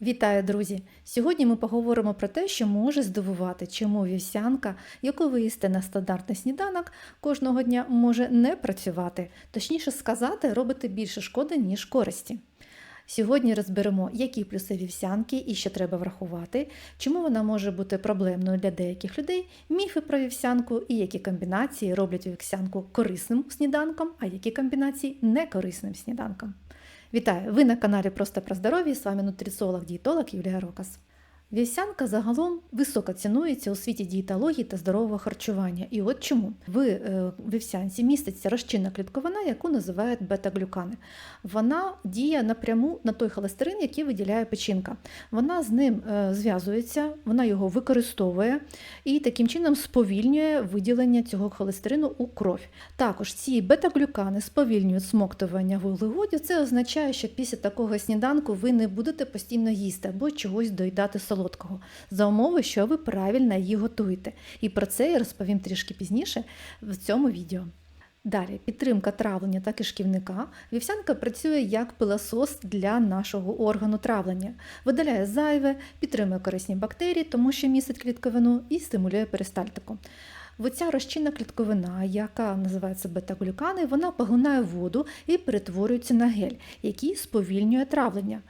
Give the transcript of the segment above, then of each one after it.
Вітаю, друзі! Сьогодні ми поговоримо про те, що може здивувати, чому вівсянка, яку ви їсте на стандартний сніданок, кожного дня може не працювати, точніше сказати, робити більше шкоди, ніж користі. Сьогодні розберемо, які плюси вівсянки і що треба врахувати, чому вона може бути проблемною для деяких людей, міфи про вівсянку і які комбінації роблять вівсянку корисним сніданком, а які комбінації некорисним сніданком. Вітаю! Ви на каналі Просто про здоров'я. З вами нутриціолог-дієтолог Юлія Рокас. Вівсянка загалом високо цінується у світі дієтології та здорового харчування. І от чому в е, вівсянці міститься розчинна клітковина, яку називають бета-глюкани. Вона діє напряму на той холестерин, який виділяє печінка. Вона з ним е, зв'язується, вона його використовує і таким чином сповільнює виділення цього холестерину у кров. Також ці бета-глюкани сповільнюють смоктування вуглеводів. Це означає, що після такого сніданку ви не будете постійно їсти або чогось доїдати солодкого, за умови, що ви правильно її готуєте. І про це я розповім трішки пізніше в цьому відео. Далі, підтримка травлення та кишківника. Вівсянка працює як пилосос для нашого органу травлення, видаляє зайве, підтримує корисні бактерії, тому що містить клітковину і стимулює перистальтику. Оця розчинна клітковина, яка називається бета-глюкани, вона поглинає воду і перетворюється на гель, який сповільнює травлення.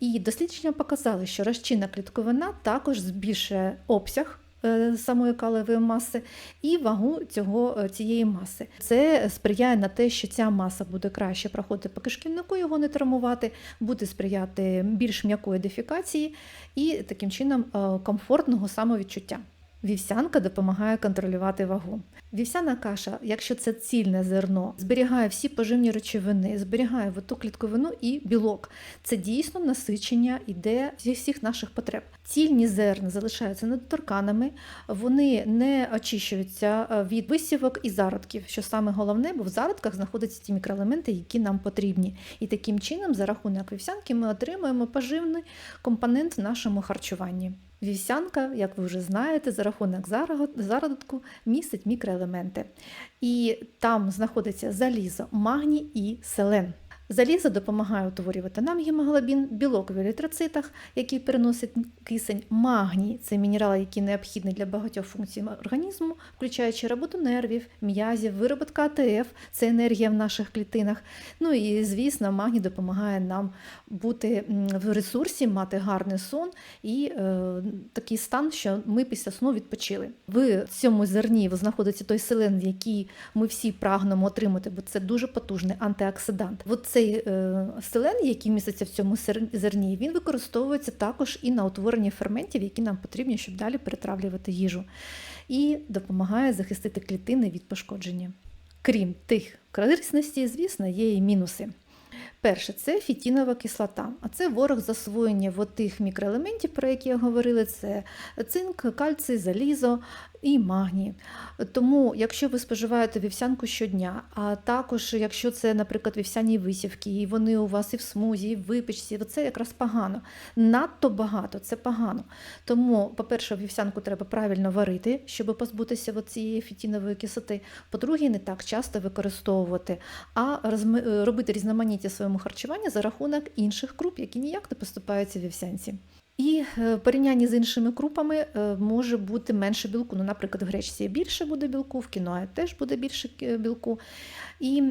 І дослідження показали, що розчинна клітковина також збільшує обсяг е, самої калевої маси і вагу цього, е, цієї маси. Це сприяє на те, що ця маса буде краще проходити по кишківнику, його не травмувати, буде сприяти більш м'якої дефікації і таким чином е, комфортного самовідчуття. Вівсянка допомагає контролювати вагу. Вівсяна каша, якщо це цільне зерно, зберігає всі поживні речовини, зберігає ту клітковину і білок. Це дійсно насичення іде зі всіх наших потреб. Цільні зерна залишаються недоторканими, вони не очищуються від висівок і зародків, що саме головне, бо в зародках знаходяться ті мікроелементи, які нам потрібні. І таким чином, за рахунок вівсянки, ми отримуємо поживний компонент в нашому харчуванні. Вівсянка, як ви вже знаєте, за рахунок зародку містить мікроелементи. І там знаходиться залізо, магній і селен. Залізо допомагає утворювати нам гемоглобін, білок в еритроцитах, який переносить кисень, магній це мінерал, який необхідний для багатьох функцій організму, включаючи роботу нервів, м'язів, вироботка АТФ, це енергія в наших клітинах. Ну і звісно, магній допомагає нам бути в ресурсі, мати гарний сон і е, такий стан, що ми після сну відпочили. В цьому зерні знаходиться той селен, який ми всі прагнемо отримати, бо це дуже потужний антиоксидант. От цей е, селен, який міститься в цьому зерні, він використовується також і на утворення ферментів, які нам потрібні, щоб далі перетравлювати їжу, і допомагає захистити клітини від пошкодження. Крім тих корисностей, звісно, є і мінуси. Перше, це фітінова кислота, а це ворог засвоєння тих мікроелементів, про які я говорила, це цинк, кальцій, залізо і магній. Тому, якщо ви споживаєте вівсянку щодня, а також якщо це, наприклад, вівсяні висівки, і вони у вас і в смузі, і в випічці, це якраз погано. Надто багато це погано. Тому, по-перше, вівсянку треба правильно варити, щоб позбутися цієї фітінової кислоти. По-друге, не так часто використовувати, а робити різноманіття своєму харчуванню за рахунок інших круп, які ніяк не поступаються вівсянці. І в е, порівнянні з іншими крупами е, може бути менше білку. Ну, Наприклад, в гречці більше буде білку, в кіноа теж буде більше е, білку. І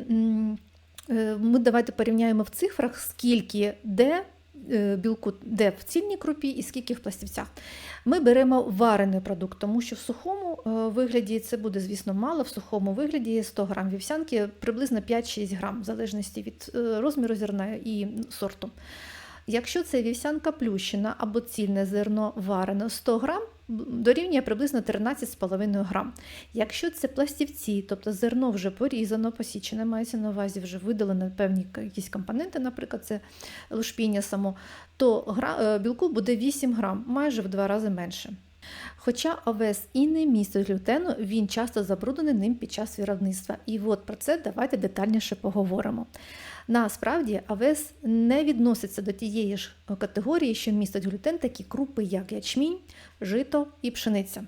ми давайте порівняємо в цифрах, скільки де білку де в цільній крупі і скільки в пластівцях. Ми беремо варений продукт, тому що в сухому вигляді це буде, звісно, мало, в сухому вигляді 100 грам вівсянки приблизно 5-6 грам, в залежності від розміру зерна і сорту. Якщо це вівсянка плющена або цільне зерно варене 100 грам, дорівнює приблизно 13,5 грам. Якщо це пластівці, тобто зерно вже порізано, посічене, мається на увазі вже видалено певні якісь компоненти, наприклад, це лушпіння само, то е, білку буде 8 грам, майже в два рази менше. Хоча овес і не містить глютену, він часто забруднений ним під час виробництва. І от про це давайте детальніше поговоримо. Насправді, овес не відноситься до тієї ж категорії, що містить глютен, такі крупи, як ячмінь, жито і пшениця.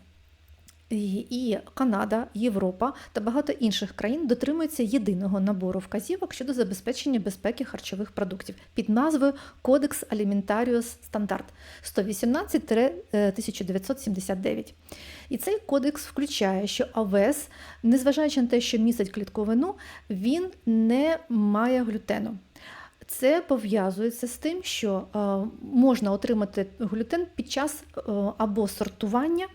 І Канада, Європа та багато інших країн дотримуються єдиного набору вказівок щодо забезпечення безпеки харчових продуктів під назвою Кодекс Аліментаріус Стандарт 118-1979. І цей кодекс включає, що овес, незважаючи на те, що містить клітковину, він не має глютену. Це пов'язується з тим, що е, можна отримати глютен під час е, або сортування,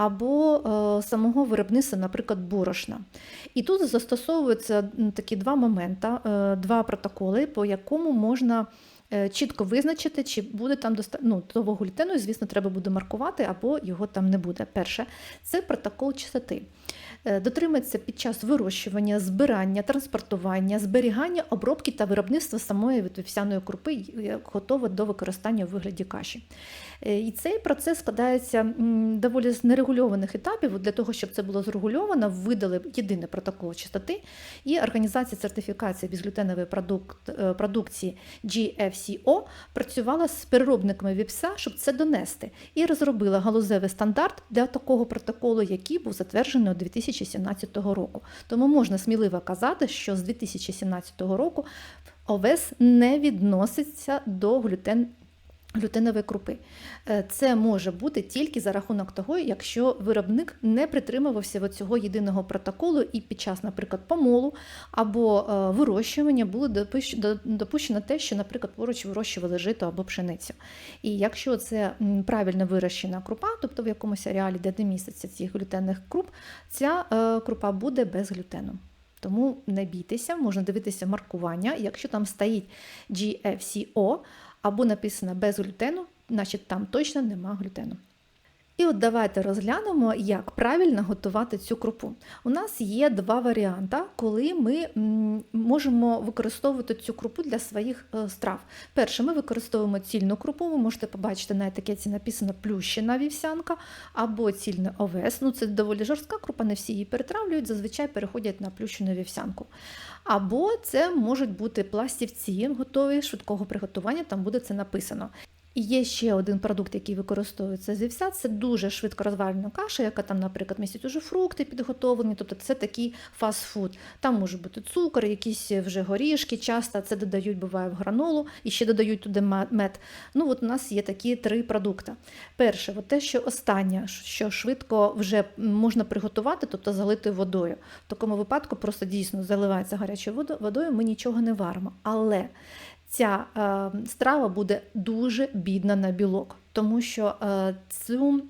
або е, самого виробництва, наприклад, борошна. І тут застосовуються такі два моменти, е, два протоколи, по якому можна е, чітко визначити, чи буде там доста... ну, того глютену, звісно, треба буде маркувати, або його там не буде. Перше, це протокол чистоти. Дотримується під час вирощування, збирання, транспортування, зберігання, обробки та виробництва самої вівсяної крупи, готова до використання у вигляді каші. Е, І цей процес складається доволі з нерегульованих етапів. Для того, щоб це було зрегульовано, видали єдиний протокол чистоти, і організація сертифікації безглютенової продукт, е, продукції GFCO працювала з переробниками віпса, щоб це донести, і розробила галузевий стандарт для такого протоколу, який був затверджений у 2017 року. Тому можна сміливо казати, що з 2017 року овес не відноситься до глютен. Глютенової крупи. Е, Це може бути тільки за рахунок того, якщо виробник не притримувався цього єдиного протоколу і під час, наприклад, помолу або е, вирощування було допущено те, що, наприклад, поруч вирощували жито або пшеницю. І якщо це правильно вирощена крупа, тобто в якомусь ареалі, де не міститься цих глютенних круп, ця е, крупа буде без глютену. Тому не бійтеся, можна дивитися маркування. Якщо там стоїть GFCO або написано без глютену, значить там точно нема глютену. І от давайте розглянемо, як правильно готувати цю крупу. У нас є два варіанти, коли ми можемо використовувати цю крупу для своїх е, страв. Перше, ми використовуємо цільну крупу. Ви можете побачити на етикетці написано плющена вівсянка або цільний овес. Ну, це доволі жорстка крупа, не всі її перетравлюють, зазвичай переходять на плющену вівсянку. Або це можуть бути пластівці готові швидкого приготування, там буде це написано. І є ще один продукт, який використовується з вівса, це дуже швидко розварена каша, яка там, наприклад, містить уже фрукти підготовлені, тобто це такий фастфуд. Там може бути цукор, якісь вже горішки, часто це додають, буває в гранолу, і ще додають туди мед. Ну, от у нас є такі три продукти. Перше, от те, що останнє, що швидко вже можна приготувати, тобто залити водою. В такому випадку просто дійсно заливається гарячою водою, ми нічого не варимо. Але ця е, страва буде дуже бідна на білок, тому що е, цю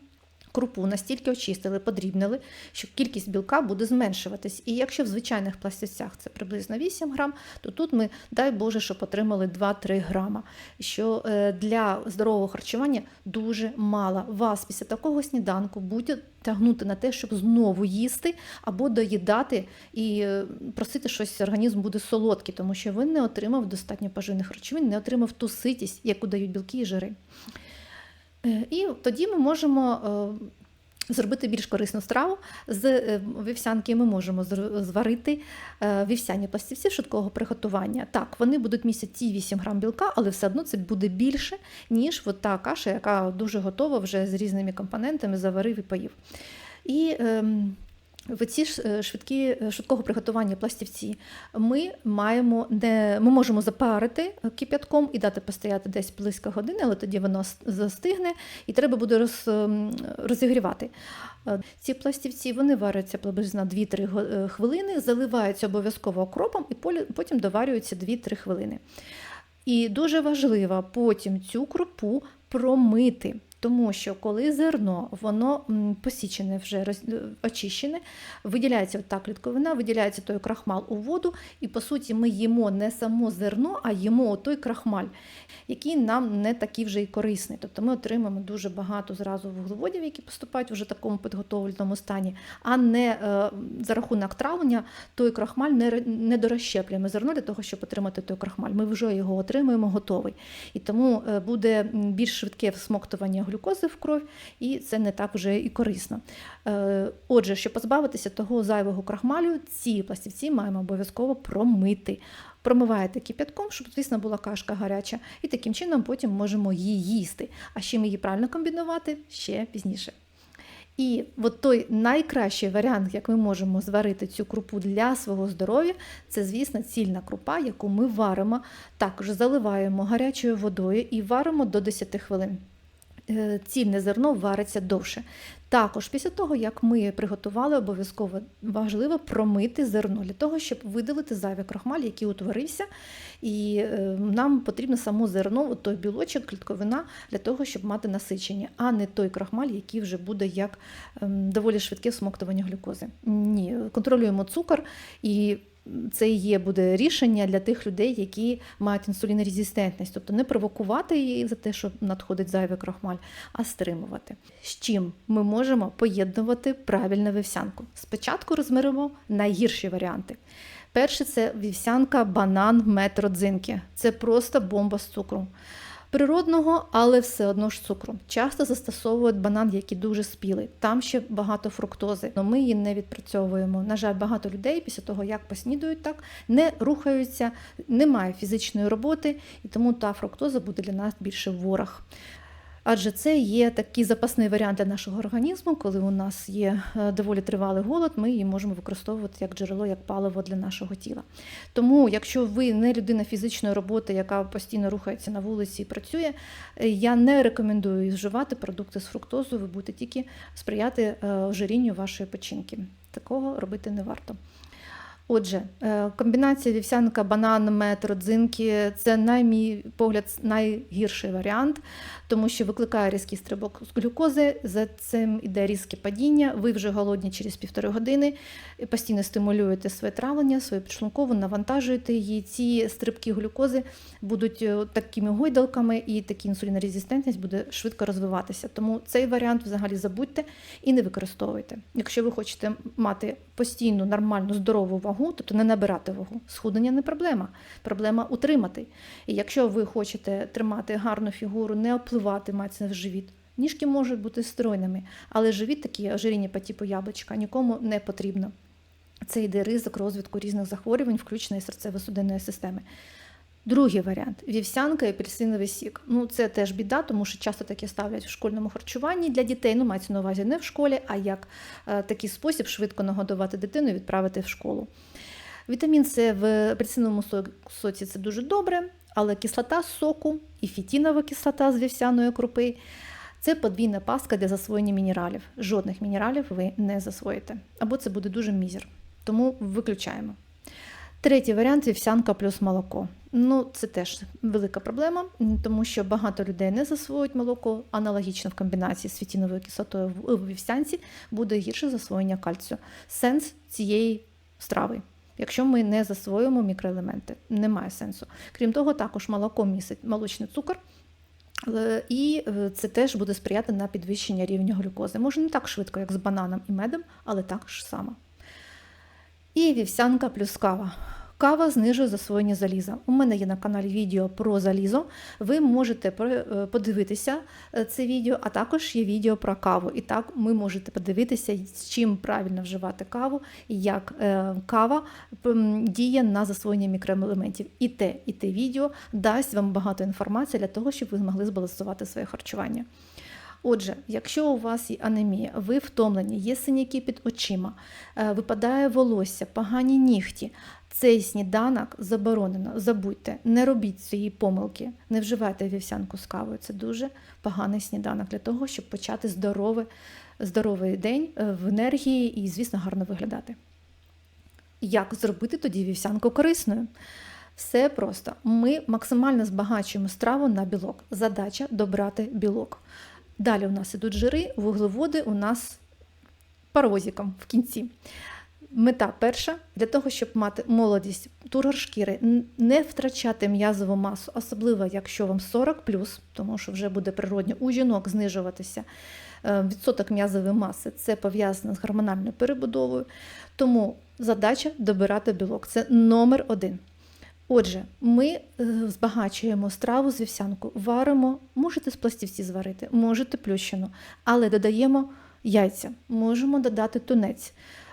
крупу настільки очистили, подрібнили, що кількість білка буде зменшуватись. І якщо в звичайних пластівцях це приблизно 8 грам, то тут ми, дай Боже, щоб отримали 2-3 грама, що е, для здорового харчування дуже мало. Вас після такого сніданку буде тягнути на те, щоб знову їсти або доїдати і е, просити щось, організм буде солодкий, тому що він не отримав достатньо поживних речовин, не отримав ту ситість, яку дають білки і жири. Е, І тоді ми можемо е, зробити більш корисну страву. З е, вівсянки ми можемо зварити вівсяні пластівці швидкого приготування. Так, вони будуть містити ті 8 грам білка, але все одно це буде більше, ніж от та каша, яка дуже готова вже з різними компонентами, заварив і поїв. І ем, в ці е, швидкі, е, швидкого приготування пластівці ми маємо не ми можемо запарити кип'ятком і дати постояти десь близько години, але тоді воно застигне і треба буде роз, ем, розігрівати. Е, Ці пластівці вони варяться приблизно 2-3 е, хвилини, заливаються обов'язково окропом і потім доварюються 2-3 хвилини. І дуже важливо потім цю крупу промити. Тому що коли зерно воно посічене, вже роз- очищене, виділяється та клітковина, виділяється той крахмал у воду, і по суті ми їмо не само зерно, а їмо той крахмаль, який нам не такий вже і корисний. Тобто ми отримаємо дуже багато зразу вуглеводів, які поступають вже в такому підготовленому стані, а не е, за рахунок травлення той крахмаль не, не дорозщеплюємо зерно для того, щоб отримати той крахмаль. Ми вже його отримуємо готовий. І тому е, буде більш швидке всмоктування глюкози в кров, і це не так вже і корисно. Е, Отже, щоб позбавитися того зайвого крахмалю, ці пластівці маємо обов'язково промити. Промиваєте кип'ятком, щоб, звісно, була кашка гаряча, і таким чином потім можемо її їсти. А чим її правильно комбінувати ще пізніше. І от той найкращий варіант, як ми можемо зварити цю крупу для свого здоров'я, це, звісно, цільна крупа, яку ми варимо, також заливаємо гарячою водою і варимо до 10 хвилин. Е, Цільне зерно вариться довше. Також після того, як ми приготували, обов'язково важливо промити зерно для того, щоб видалити зайвий крохмаль, який утворився. І е, нам потрібно само зерно, той білочок, клітковина для того, щоб мати насичення, а не той крохмаль, який вже буде як ем, доволі швидке всмоктування глюкози. Ні, контролюємо цукор і. Це є буде рішення для тих людей, які мають інсулінорезистентність, тобто не провокувати її за те, що надходить зайвий крохмаль, а стримувати. З чим ми можемо поєднувати правильну вівсянку? Спочатку розміримо найгірші варіанти. Перше це вівсянка, банан, мед, родзинки. Це просто бомба з цукру. Природного, але все одно ж цукру. Часто застосовують банан, який дуже спілий. Там ще багато фруктози, але ми її не відпрацьовуємо. На жаль, багато людей після того, як поснідують, так не рухаються, немає фізичної роботи, і тому та фруктоза буде для нас більше ворог. Адже це є такий запасний варіант для нашого організму, коли у нас є е, доволі тривалий голод, ми її можемо використовувати як джерело, як паливо для нашого тіла. Тому, якщо ви не людина фізичної роботи, яка постійно рухається на вулиці і працює, е, я не рекомендую вживати продукти з фруктозою, ви будете тільки сприяти е, ожирінню вашої печінки. Такого робити не варто. Отже, е, комбінація вівсянка, банан, мед, родзинки це, на мій погляд, найгірший варіант, тому що викликає різкий стрибок з глюкози, за цим іде різке падіння, ви вже голодні через півтори години, постійно стимулюєте своє травлення, свою підшлункову, навантажуєте її. Ці стрибки глюкози будуть е, такими гойдалками, і така інсулінорезистентність буде швидко розвиватися. Тому цей варіант взагалі забудьте і не використовуйте. Якщо ви хочете мати постійну, нормальну, здорову вагу, тобто не набирати вагу. Схуднення не проблема. Проблема утримати. І якщо ви хочете тримати гарну фігуру, не опливати мається в живіт. Ніжки можуть бути стройними, але живіт такі ожиріння по типу яблучка нікому не потрібно. Це йде ризик розвитку різних захворювань, включно і серцево-судинної системи. Другий варіант вівсянка і апельсиновий сік. Ну це теж біда, тому що часто таке ставлять в школьному харчуванні для дітей. Ну, мається на увазі не в школі, а як е, такий спосіб швидко нагодувати дитину і відправити в школу. Вітамін С в апельсиновому соці це дуже добре, але кислота соку і фітінова кислота з вівсяної крупи це подвійна пастка для засвоєння мінералів. Жодних мінералів ви не засвоїте. Або це буде дуже мізер. Тому виключаємо. Третій варіант вівсянка плюс молоко. Ну, це теж велика проблема, тому що багато людей не засвоюють молоко, аналогічно в комбінації з фітіновою кислотою в вівсянці буде гірше засвоєння кальцію. Сенс цієї страви. Якщо ми не засвоюємо мікроелементи, немає сенсу. Крім того, також молоко містить молочний цукор, е, і е, це теж буде сприяти на підвищення рівня глюкози. Може не так швидко, як з бананом і медом, але так ж само. І вівсянка плюс кава. Кава знижує засвоєння заліза. У мене є на каналі відео про залізо. Ви можете е, подивитися е, це відео, а також є відео про каву. І так ви можете подивитися, з чим правильно вживати каву, як е, кава діє на засвоєння мікроелементів. І те, і те відео дасть вам багато інформації для того, щоб ви змогли збалансувати своє харчування. Отже, якщо у вас є анемія, ви втомлені, є синяки під очима, випадає волосся, погані нігті, цей сніданок заборонено. Забудьте, не робіть цієї помилки, не вживайте вівсянку з кавою. Це дуже поганий сніданок для того, щоб почати здоровий, здоровий день е, в енергії і, звісно, гарно виглядати. Як зробити тоді вівсянку корисною? Все просто. Ми максимально збагачуємо страву на білок. Задача добрати білок. Далі у нас ідуть жири, вуглеводи у нас паровозиком в кінці. Мета перша для того, щоб мати молодість, тургор шкіри, не втрачати м'язову масу, особливо якщо вам 40 тому що вже буде природньо у жінок знижуватися е, відсоток м'язової маси. Це пов'язано з гормональною перебудовою. Тому задача добирати білок. Це номер один. Отже, ми е, збагачуємо страву з вівсянку, варимо, можете з пластівці зварити, можете плющину, але додаємо яйця, можемо додати тунець.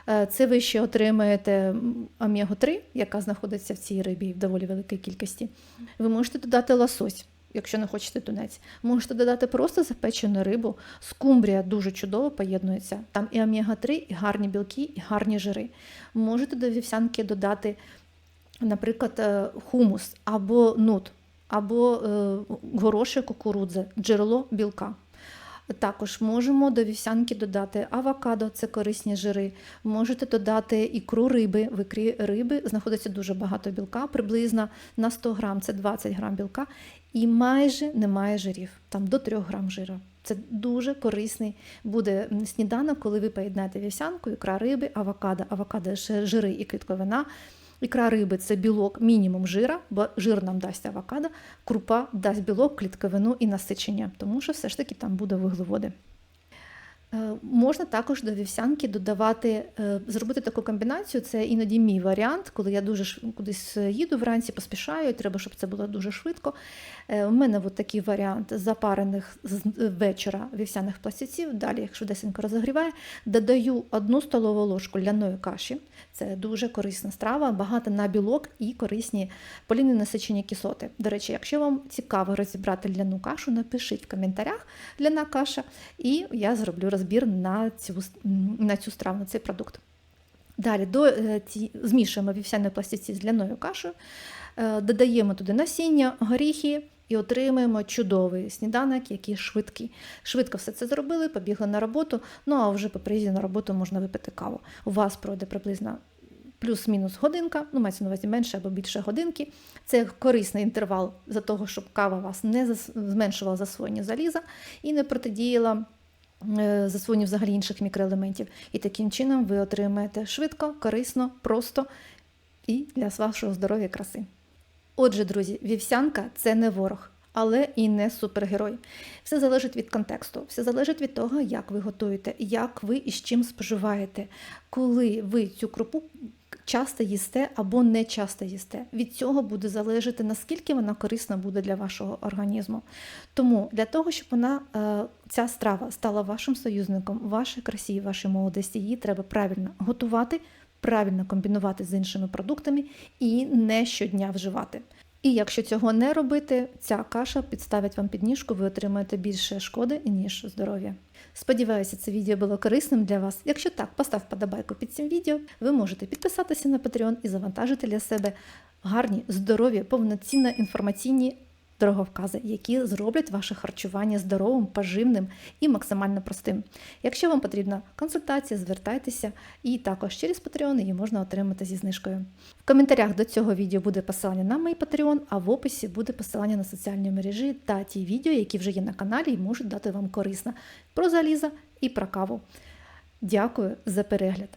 Е, це ви ще отримаєте омегу 3 яка знаходиться в цій рибі в доволі великій кількості. Ви можете додати лосось. якщо не хочете тунець. Можете додати просто запечену рибу. Скумбрія дуже чудово поєднується. Там і омега-3, і гарні білки, і гарні жири. Можете до вівсянки додати, наприклад, е, хумус або нут, або е, гороші кукурудзи, джерело білка. Також можемо до вівсянки додати авокадо, це корисні жири. Можете додати ікру риби. В ікрі риби знаходиться дуже багато білка, приблизно на 100 грам це 20 грам білка, і майже немає жирів, там до 3 грам жира. Це дуже корисний буде сніданок, коли ви поєднаєте вівсянку, ікра риби, авокадо, авокадо жири і клітковина. Ікра риби це білок, мінімум жира, бо жир нам дасть авокадо, крупа дасть білок, клітковину і насичення, тому що все ж таки там буде вуглеводи. Е, Можна також до вівсянки додавати, е, зробити таку комбінацію. Це іноді мій варіант, коли я дуже кудись їду вранці, поспішаю, треба, щоб це було дуже швидко. Е, У мене от такий варіант запарених з вечора вівсяних пластівців. Далі, якщо десенько розогріває, додаю одну столову ложку ляної каші. Це дуже корисна страва, багата на білок і корисні полінні насичені кислоти. До речі, якщо вам цікаво розібрати ляну кашу, напишіть в коментарях ляна каша, і я зроблю розбір на цю, на цю страву, на цей продукт. Далі до е, ці, змішуємо вівсяні пластівці з ляною кашею, е, додаємо туди насіння, горіхи і отримуємо чудовий сніданок, який швидкий. Швидко все це зробили, побігли на роботу. Ну а вже по приїзді на роботу можна випити каву. У вас пройде приблизно плюс-мінус годинка, ну мається на увазі менше або більше годинки. Це корисний інтервал за того, щоб кава вас не зменшувала засвоєння заліза і не протидіяла е, засвоєнню взагалі інших мікроелементів. І таким чином ви отримаєте швидко, корисно, просто і для вашого здоров'я краси. Отже, друзі, вівсянка це не ворог, але і не супергерой. Все залежить від контексту, все залежить від того, як ви готуєте, як ви і з чим споживаєте, коли ви цю крупу часто їсте або не часто їсте. Від цього буде залежати, наскільки вона корисна буде для вашого організму. Тому для того, щоб вона, е, ця страва стала вашим союзником, вашій красі, вашій молодості, її треба правильно готувати, правильно комбінувати з іншими продуктами і не щодня вживати. І якщо цього не робити, ця каша підставить вам підніжку, ви отримаєте більше шкоди, ніж здоров'я. Сподіваюся, це відео було корисним для вас. Якщо так, постав подобайку під цим відео. Ви можете підписатися на Patreon і завантажити для себе гарні, здорові, повноцінно інформаційні дороговкази, які зроблять ваше харчування здоровим, поживним і максимально простим. Якщо вам потрібна консультація, звертайтеся і також через Patreon її можна отримати зі знижкою. В коментарях до цього відео буде посилання на мій Patreon, а в описі буде посилання на соціальні мережі та ті відео, які вже є на каналі і можуть дати вам корисно про залізо і про каву. Дякую за перегляд!